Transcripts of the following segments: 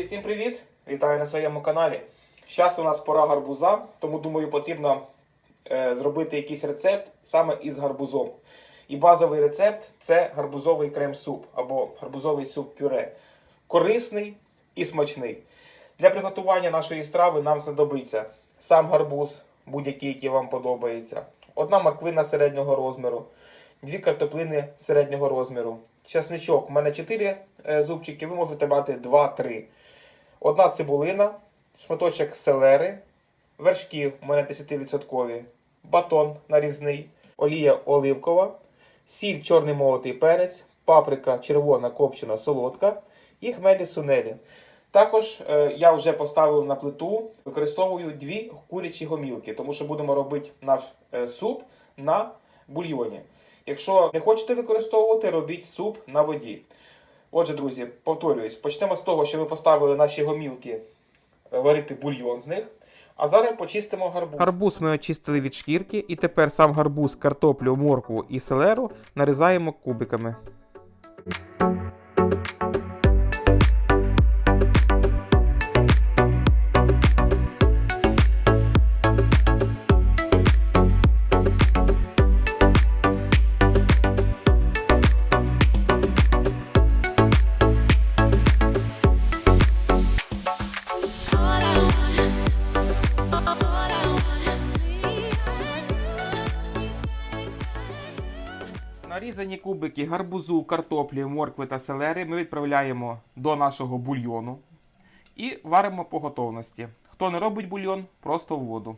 Друзі, всім привіт! Вітаю на своєму каналі. Зараз у нас пора гарбуза, тому думаю, потрібно е, зробити якийсь рецепт саме із гарбузом. І базовий рецепт це гарбузовий крем-суп або гарбузовий суп-пюре. Корисний і смачний. Для приготування нашої страви нам знадобиться сам гарбуз, будь-який, який вам подобається, одна морквина середнього розміру, дві картоплини середнього розміру, чесничок. У мене 4 зубчики, ви можете брати 2-3. Одна цибулина, шматочок селери, вершки у мене 10%, батон нарізний, олія оливкова, сіль чорний молотий перець, паприка червона копчена солодка і хмелі сунелі. Також е, я вже поставив на плиту, використовую дві курячі гомілки, тому що будемо робити наш е, суп на бульйоні. Якщо не хочете використовувати, робіть суп на воді. Отже, друзі, повторююсь, почнемо з того, що ми поставили наші гомілки е, варити бульйон з них. А зараз почистимо гарбуз. Гарбуз ми очистили від шкірки, і тепер сам гарбуз, картоплю, моркву і селеру нарізаємо кубиками. Нарізані кубики гарбузу, картоплі, моркви та селери ми відправляємо до нашого бульйону і варимо по готовності. Хто не робить бульйон, просто в воду.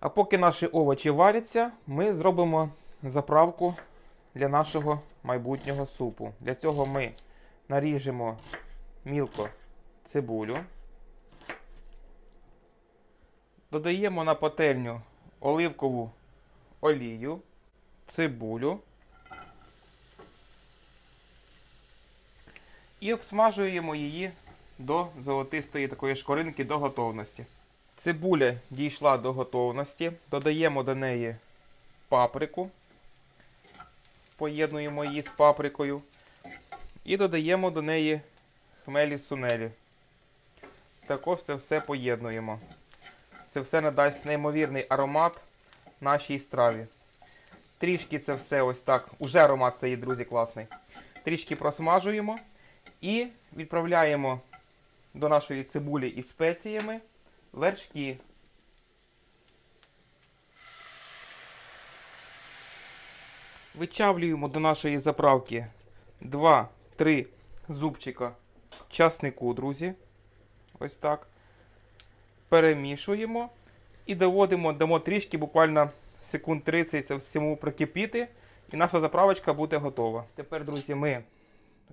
А поки наші овочі варяться, ми зробимо заправку для нашого майбутнього супу. Для цього ми наріжемо мілко цибулю. Додаємо на пательню оливкову олію, цибулю. І обсмажуємо її до золотистої такої шкоринки до готовності. Цибуля дійшла до готовності, додаємо до неї паприку, поєднуємо її з паприкою і додаємо до неї хмелі сунелі. Також це все поєднуємо. Це все надасть неймовірний аромат нашій страві. Трішки це все ось так. Уже аромат стоїть, друзі, класний. Трішки просмажуємо. І відправляємо до нашої цибулі із спеціями вершки. Вичавлюємо до нашої заправки 2-3 зубчика часнику, друзі. Ось так. Перемішуємо і доводимо, дамо трішки, буквально секунд 30 це всьому прокипіти. І наша заправочка буде готова. Тепер, друзі, ми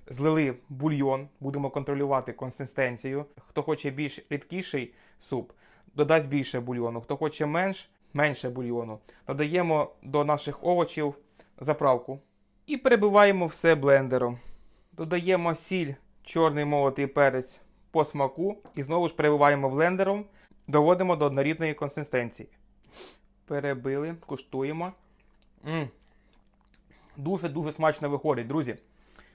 злили бульйон, будемо контролювати консистенцію. Хто хоче більш рідкіший суп, додасть більше бульйону. Хто хоче менш, менше бульйону. Додаємо до наших овочів заправку. І перебиваємо все блендером. Додаємо сіль, чорний молотий перець по смаку. І знову ж перебиваємо блендером. Доводимо до однорідної консистенції. Перебили, куштуємо. Дуже-дуже смачно виходить, друзі.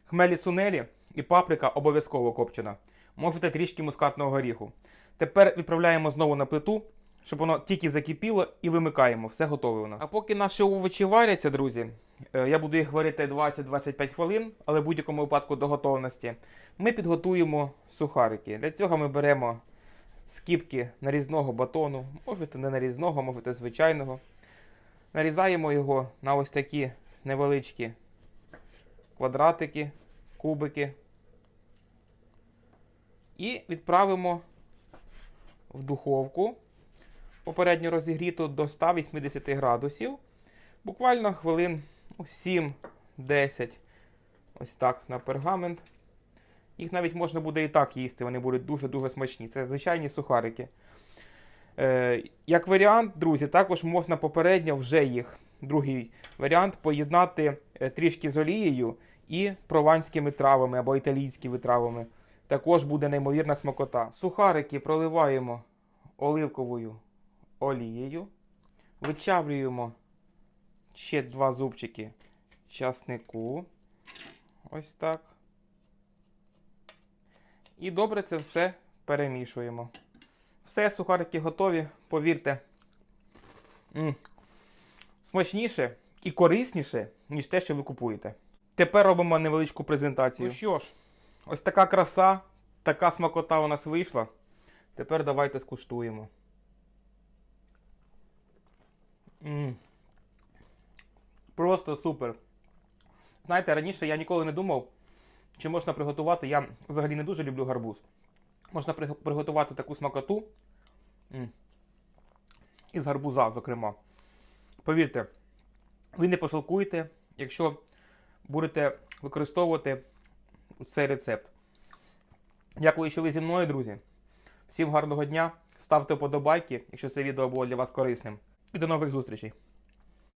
Хмелі сунелі і паприка обов'язково копчена. Можете трішки мускатного горіху. Тепер відправляємо знову на плиту, щоб воно тільки закипіло і вимикаємо. Все готове у нас. А поки наші овочі варяться, друзі, е, я буду їх варити 20-25 хвилин, але в будь-якому випадку до готовності. Ми підготуємо сухарики. Для цього ми беремо скіпки нарізного батону. Можете не нарізного, можете звичайного. Нарізаємо його на ось такі невеличкі квадратики, кубики. І відправимо в духовку попередньо розігріту до 180 градусів. Буквально хвилин ну, 7-10. Ось так на пергамент. Їх навіть можна буде і так їсти, вони будуть дуже-дуже смачні. Це звичайні сухарики. Е, як варіант, друзі, також можна попередньо вже їх, другий варіант, поєднати е, трішки з олією і прованськими травами або італійськими травами. Також буде неймовірна смакота. Сухарики проливаємо оливковою олією. Вичавлюємо ще два зубчики часнику. Ось так. І добре це все перемішуємо. Все, сухарики готові, повірте. Смачніше і корисніше, ніж те, що ви купуєте. Тепер робимо невеличку презентацію. Ну що ж, ось така краса, така смакота у нас вийшла. Тепер давайте скуштуємо. м Просто супер. Знаєте, раніше я ніколи не думав, чи можна приготувати. Я взагалі не дуже люблю гарбуз. Можна при- приготувати таку смакоту. м, Із гарбуза, зокрема. Повірте, ви не пошалкуєте, якщо будете використовувати цей рецепт. Дякую, що ви зі мною, друзі. Всім гарного дня. Ставте вподобайки, якщо це відео було для вас корисним. І до нових зустрічей!